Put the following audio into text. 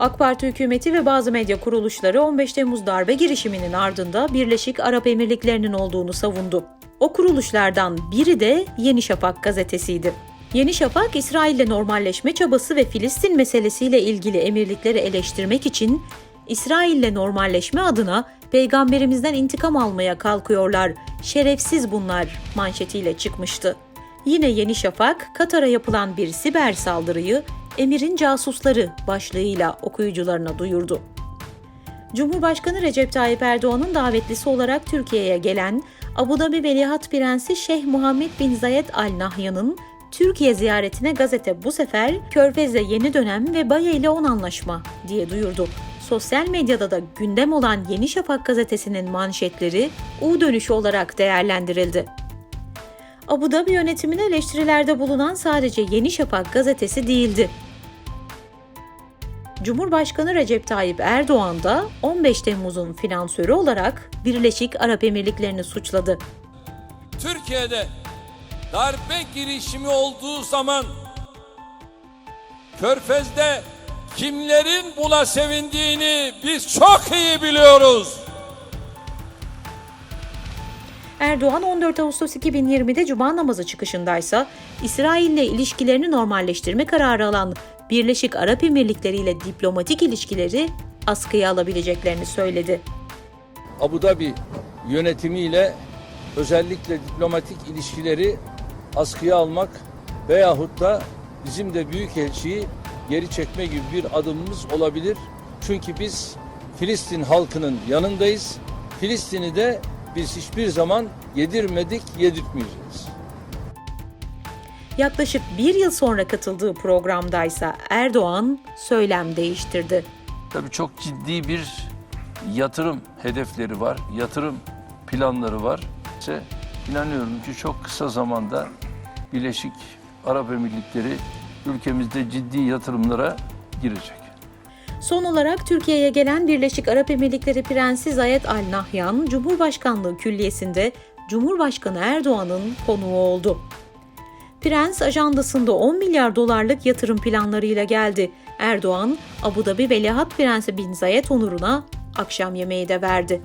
AK Parti hükümeti ve bazı medya kuruluşları 15 Temmuz darbe girişiminin ardında Birleşik Arap Emirlikleri'nin olduğunu savundu. O kuruluşlardan biri de Yeni Şafak gazetesiydi. Yeni Şafak, İsrail'le normalleşme çabası ve Filistin meselesiyle ilgili emirlikleri eleştirmek için İsrail'le normalleşme adına peygamberimizden intikam almaya kalkıyorlar. Şerefsiz bunlar manşetiyle çıkmıştı. Yine Yeni Şafak, Katar'a yapılan bir siber saldırıyı Emir'in casusları başlığıyla okuyucularına duyurdu. Cumhurbaşkanı Recep Tayyip Erdoğan'ın davetlisi olarak Türkiye'ye gelen Abu Dhabi Veliaht Prensi Şeyh Muhammed bin Zayed Al Nahyan'ın Türkiye ziyaretine gazete bu sefer Körfez'de yeni dönem ve Baye ile on anlaşma diye duyurdu. Sosyal medyada da gündem olan Yeni Şafak gazetesinin manşetleri U dönüşü olarak değerlendirildi. Abu Dhabi yönetimine eleştirilerde bulunan sadece Yeni Şafak gazetesi değildi. Cumhurbaşkanı Recep Tayyip Erdoğan da 15 Temmuz'un finansörü olarak Birleşik Arap Emirlikleri'ni suçladı. Türkiye'de darbe girişimi olduğu zaman Körfez'de kimlerin buna sevindiğini biz çok iyi biliyoruz. Erdoğan 14 Ağustos 2020'de Cuma namazı çıkışındaysa İsrail'le ilişkilerini normalleştirme kararı alan Birleşik Arap Emirlikleri ile diplomatik ilişkileri askıya alabileceklerini söyledi. Abu Dhabi yönetimiyle özellikle diplomatik ilişkileri askıya almak veyahut da bizim de büyükelçiyi geri çekme gibi bir adımımız olabilir. Çünkü biz Filistin halkının yanındayız. Filistin'i de biz hiçbir zaman yedirmedik, yedirtmeyeceğiz. Yaklaşık bir yıl sonra katıldığı programdaysa Erdoğan söylem değiştirdi. Tabii çok ciddi bir yatırım hedefleri var, yatırım planları var. İşte inanıyorum ki çok kısa zamanda Birleşik Arap Emirlikleri ülkemizde ciddi yatırımlara girecek. Son olarak Türkiye'ye gelen Birleşik Arap Emirlikleri Prensi Zayed Al Nahyan, Cumhurbaşkanlığı Külliyesi'nde Cumhurbaşkanı Erdoğan'ın konuğu oldu. Prens ajandasında 10 milyar dolarlık yatırım planlarıyla geldi. Erdoğan, Abu Dhabi Veliaht Prensi Bin Zayed onuruna akşam yemeği de verdi.